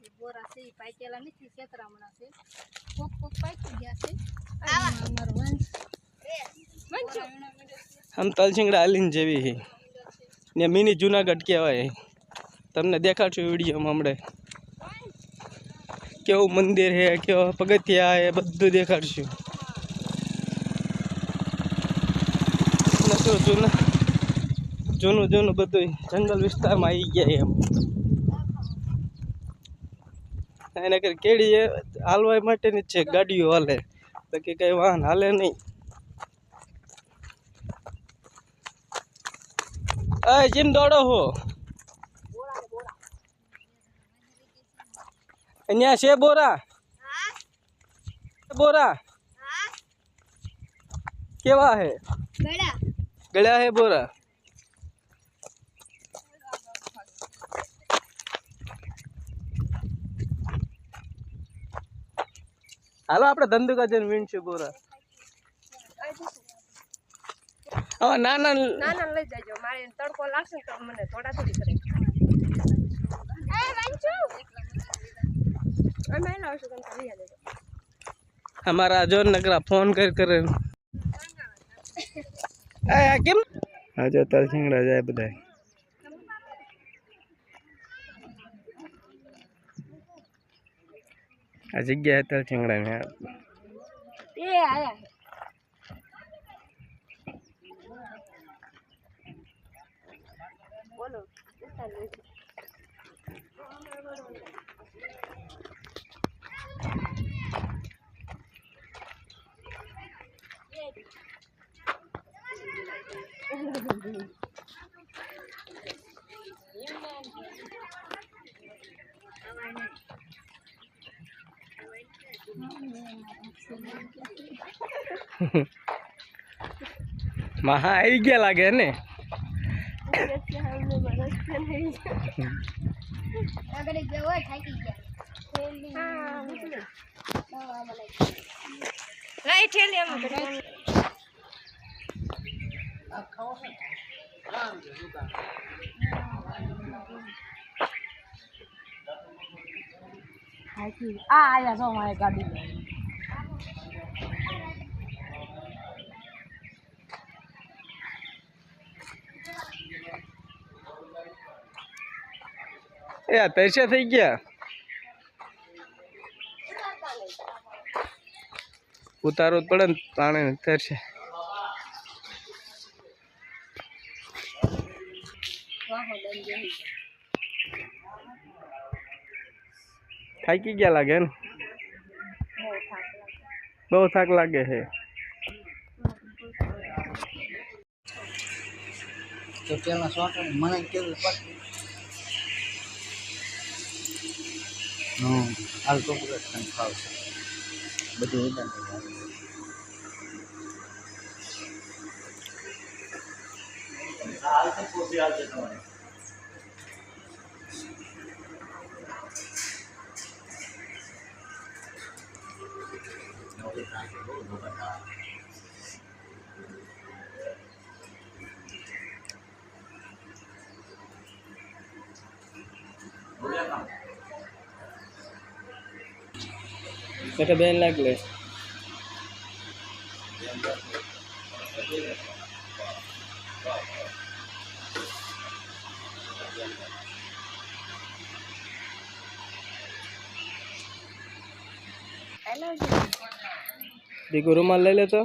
માસી જો બોરા બોરા છે ઈ પાકેલા નથી છેતરામણા છે કોક કોક પાકી ગયા છે અમારો વંશ મંચુ આમ તલસિંગડા હાલીને જેવી છે ને મિની જુનાગઢ કહેવાય તમને દેખાડશું વિડીયોમાં હમણાં કેવું મંદિર છે કેવા પગથિયા છે બધું દેખાડશું ને શું જૂના જૂનું જૂનું બધું જંગલ વિસ્તારમાં આવી ગયા એમ એના કર કેડી એ હાલવા માટેની જ છે ગાડીઓ હાલે બાકી કઈ વાહન હાલે નહીં અય જેમ દોડો હો અહીંયા છે બોરા બોરા કેવા હે ગળા ગળ્યા હે બોરા હાલો આપણે ધંધુકા જઈને વીણશું બોરા હવે નાના ના ના લઈ જાજો મારે તડકો લાગશે તો મને થોડા થોડી કરે લઈ અમારા નકરા ફોન કરી કરે. આ કેમ? હા જો તાર સિંગડા જાય બધા આ જગ્યાએ તાર સિંગડા ને એ આયા બોલો ઉતાર લેજો. મહા આવી ગયા લાગે ને. આ આયા જો મારે ગાડી એ આ તરસ્યા થઈ ગયા ઉતારવું જ પડે ને પાણી તરશે થાકી ગયા લાગે ને બહુ થાક લાગે છે તો પેલા શોર્ટ મને કેવું પછી હમ હાલ તો પૂરા તને ફાવશે બધું એટલે બેન લાગલે દીકુ રૂમાલ લઈ લેતો?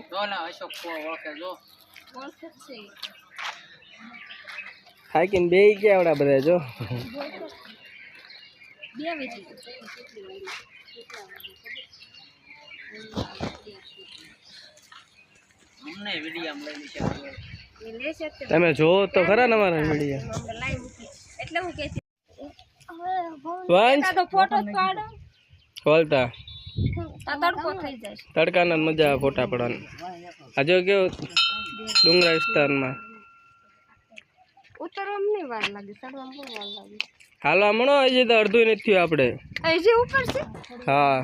હાકીને બે ગયા આવડા બધા જો. બે અમને વીડિયો લઈ તે. તમે જોવો તો ખરા ને અમારા વીડિયો એટલે હું વંશ. ફોટો પાડો. ખોલતા. તડકાના મજા આવે ફોટા પડવાની. આજે કેવો ડુંગરા વિસ્તારમાં. ઉતરવામાં વાર લાગે ચડવામાં વાર લાગે. હાલો હમણો હજી તો અડધું નથી થયું આપણે. અહીં ઉપર છે? હા.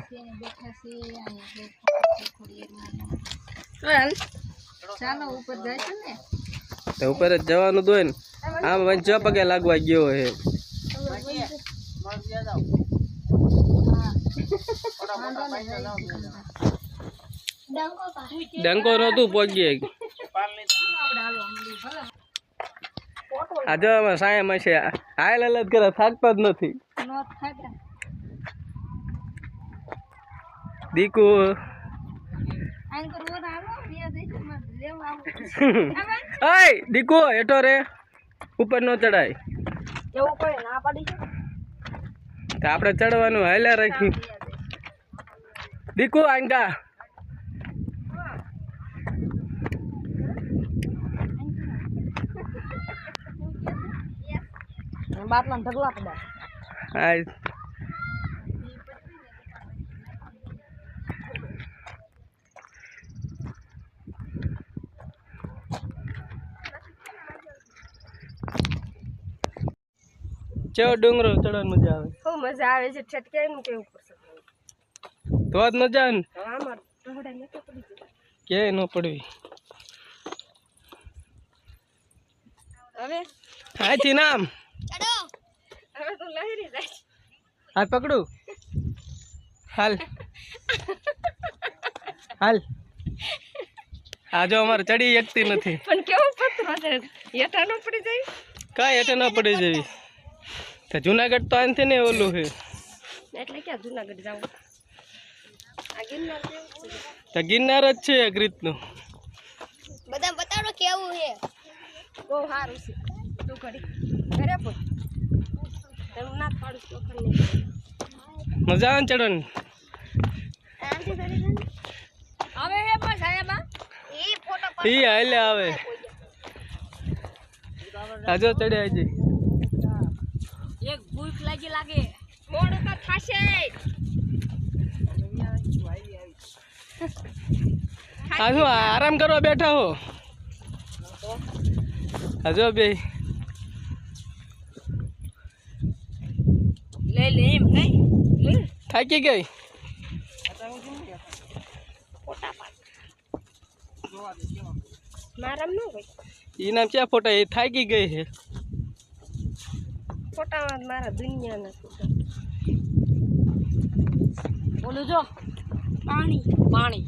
તો ઉપર જ જવાનું દોય ને. આમ વંચવા પગે લાગવા ગયો હે. ડંકો નહોતું પહોંચીએ. આ જો અમે સાયમ છે હાય લલત કરે થાકતા જ નથી. દીકુ આમ કરવો હાલો બે દઈશ આવું દીકુ હેઠો રે. ઉપર નો ચડાય એવું કોઈ ના પાડી તો આપણે ચડવાનું હાલ્યા રાખ્યું દીકુ આંકા બાટલા ઢગલા પડ્યા. ચેવો ડુંગરો ચડવાની મજા આવે. બહુ મજા આવે છે. ઠટકાઈ નું કેવું પડશે તો જ મજા આવે ને? આમાં ઢોળા નથી પડી કે ન પડવી. હવે? હાથી નામ હવે તો લહેરી જાય. હાથ પકડું. હાલ. હાલ. આ જો અમારે ચડી એકતી નથી. પણ કેવું પતરો છે હેઠા ન પડી જાય? કાંઈ હેઠે ન પડી જેવી. તો જુનાગઢ તો આનથી ને ઓલું છે. એટલે ક્યાં જુનાગઢ જાવ આ ગિરનાર તો ગિરનાર જ છે એક રીતનું. બધા બતાડો કેવું છે? બહુ સારું છે. તું કરી ઘરે પણ તમે ના પાડું તો મજા આવે ને ચડવાની? હવે એ પણ સાહેબા એ ફોટો એ હાલે આવે. આજો ચડ્યા હજી ભૂખ લાગી લાગે મોડું તો થશે આ શું આરામ કરવા બેઠા હો આજો બે લે લે એમ નહીં લે થાકી ગઈ મારામ ન હોય ઈ નામ ક્યાં ફોટા એ થાકી ગઈ છે ફોટામાં મારા દુનિયાના નથી બોલું જો. પાણી. પાણી.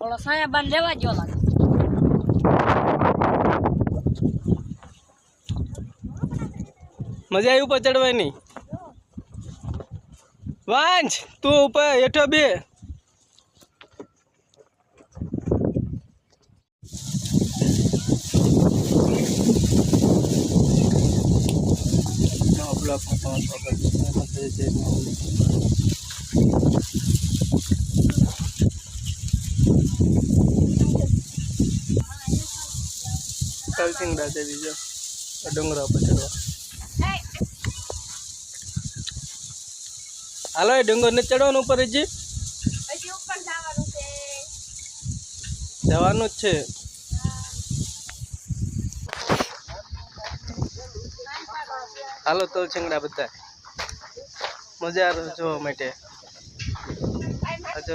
ઓલો સાયા બાન લેવા ગયો લાગે. મજા આવી ઉપર ચડવાની? વાંચ તું ઉપર હેઠો બે. કલસિંગડા છે બીજો ડુંગરા ઉપર ચડવા હાલો એ ડુંગર ને ચડવાનું ઉપર હજી હજી ઉપર જવાનું છે જવાનું જ છે હાલો તો છીંગડા બધા મજા જોવા માટે.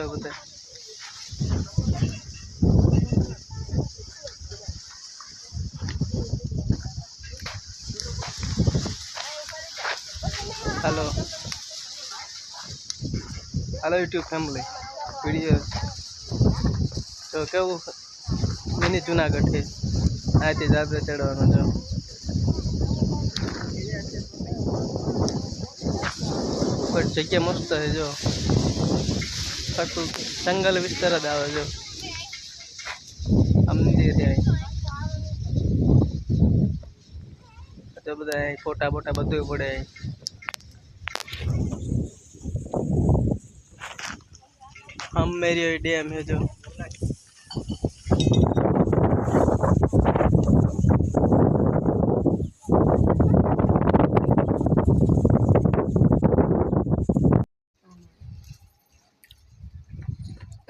બધા. Hello hello YouTube family video તો કેવું? મિની જુનાગઢ છે. આજે જાતે ચડવાનું જો બટ જગ્યા મસ્ત છે, જો. જંગલ વિસ્તાર જ આવે, જો. આમ જે ત્યાં. બધા ફોટા બોટા બધું પડે. અમેરિયો ડેમ હે જો.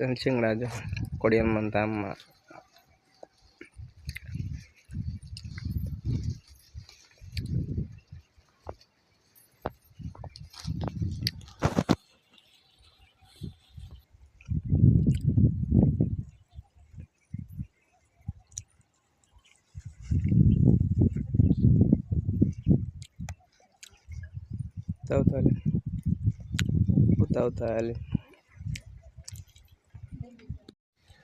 ದಂಚಿಂಗ್ ರಾಜು ಕೊಡಿಯಮ್ಮ ಅಂತ ಅಮ್ಮ Tahu tali. Tahu tali.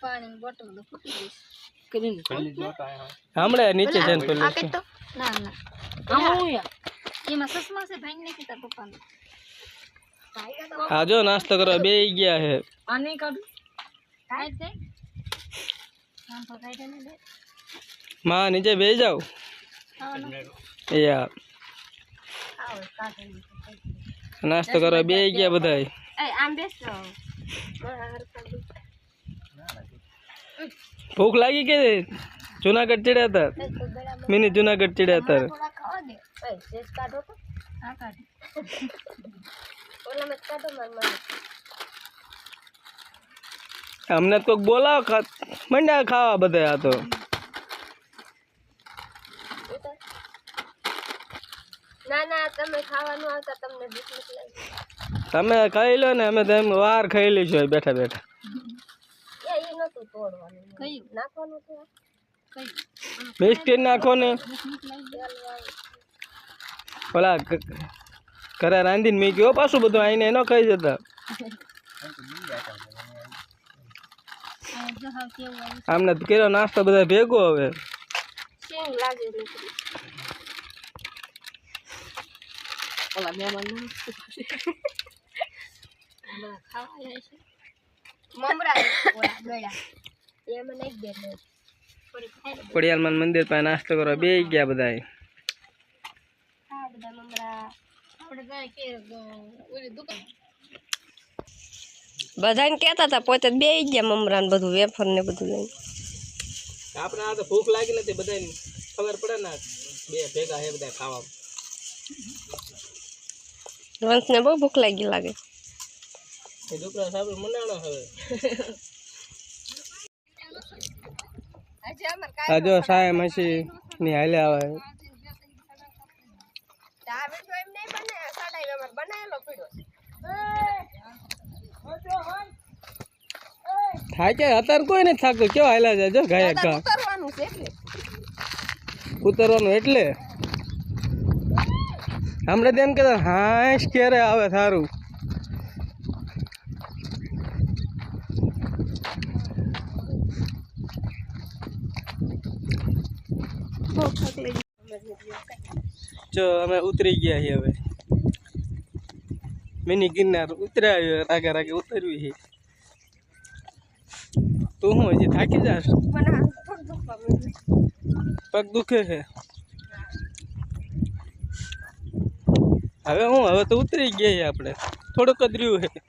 પાણીની બોટલ તો ફૂટી ગઈ હમણાં નીચે જઈને પેલું છે. ના ના આમાં હું યાર એમાં સસમા છે ભાઈ નાખી તાર પપ્પાને આ જો નાસ્તો કરવા બે ગયા છે આ નહીં કાઢું કાઢ દે જામફળ કાઢે ને દે માં નીચે બે જાવ ખાવાનું યા આવો કાઢે નાસ્તો કરવા બે ગયા બધા એ આમ બેસો ભૂખ લાગી કે જુનાગઢ ચડ્યા હતા? મિની જુનાગઢ ચડ્યા હતા. અમને તો બોલાવો મંડ્યા ખાવા બધા આ તો. તમે ખાઈ લો ને, અમે વાર ખાઈ લઈશું બેઠા બેઠા એ ઈ નતું તોડવાનું કયું નાખવાનું કયું નાખો ને ઓલા ક- ઘરે રાંધીને મેં ગયો પાછું બધું આઈને એનો ખાઈ જતા. આમને તો કર્યો નાસ્તો બધા ભેગો હવે. મમરા. ઓલા ગળ્યા એમાં નાખી દે એટલે થોડી ખાઈ લે ખોડિયાલમાં મંદિર પાસે નાસ્તો કરવા બે ગયા બધા આ બધા મમરા આપણે જાય કે અ, ઓલી દુકાન બધાને કહેતા હતા પોતે બે ગયા મમરા ને બધું વેફર ને બધું લઈને આપણે આ તો ભૂખ લાગી નથી બધા ખબર પડે ને બે ભેગા હે બધા ખાવા વંશને બહુ ભૂખ લાગી લાગે એ છોકરા સાહેબ મનાણો હવે આ જો સાય મસી ની હાલે આવે. થાય કે અત્યારે કોઈ નથી થાકતું? કેવા હાલ્યા જાય જો ગાયક ઉતરવાનું એટલે. હમણાં તેમ કે હાશ ક્યારે આવે સારું? જો અમે ઉતરી ગયા છીએ હવે. મિની ગિરનાર ઉતર્યા રાગે રાગે ઉતરવી છે. તું હું હજી થાકી જાશ. પગ દુખે છે? હવે હું હવે તો ઉતરી ગયા છીએ આપણે. થોડુંક જ રહ્યું છે.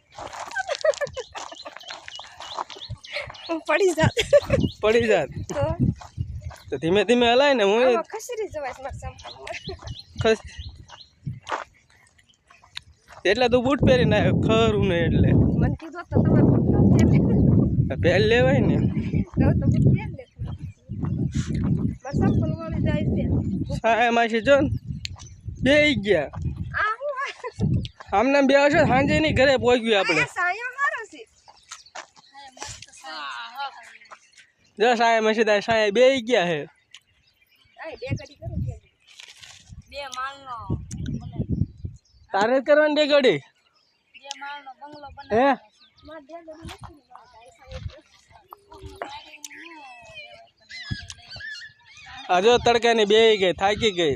પડી જાત. પડી જાત. તો ધીમે ધીમે હલાય ને હું ખસરી જવાય ખસ એટલે તું બૂટ પહેરીને આવ્યો ખરું ને એટલે મને કીધું તો તમારે બુટ ન પહેરે. પહેલ લેવાય ને હવે તો બુટ પહેર લે મારા સંપલ વાળી જાય છે સાહેબ માસી જો ને બે ગયા આ હું આ- આમને બે હશે સાંજે ની ઘરે પહોંચ્યું આપણે આ સાયો હારો છે જો સાહેબ માસી તાર સાહેબ બે ગયા હે આ બે ઘડી કરું તારે જ કરવાની બે ઘડી બે માળનો બંગલો બને હે માર બે ઘડી નથી મારા કાંઈ સાયો આ જો તડકાની બે ગઈ થાકી ગઈ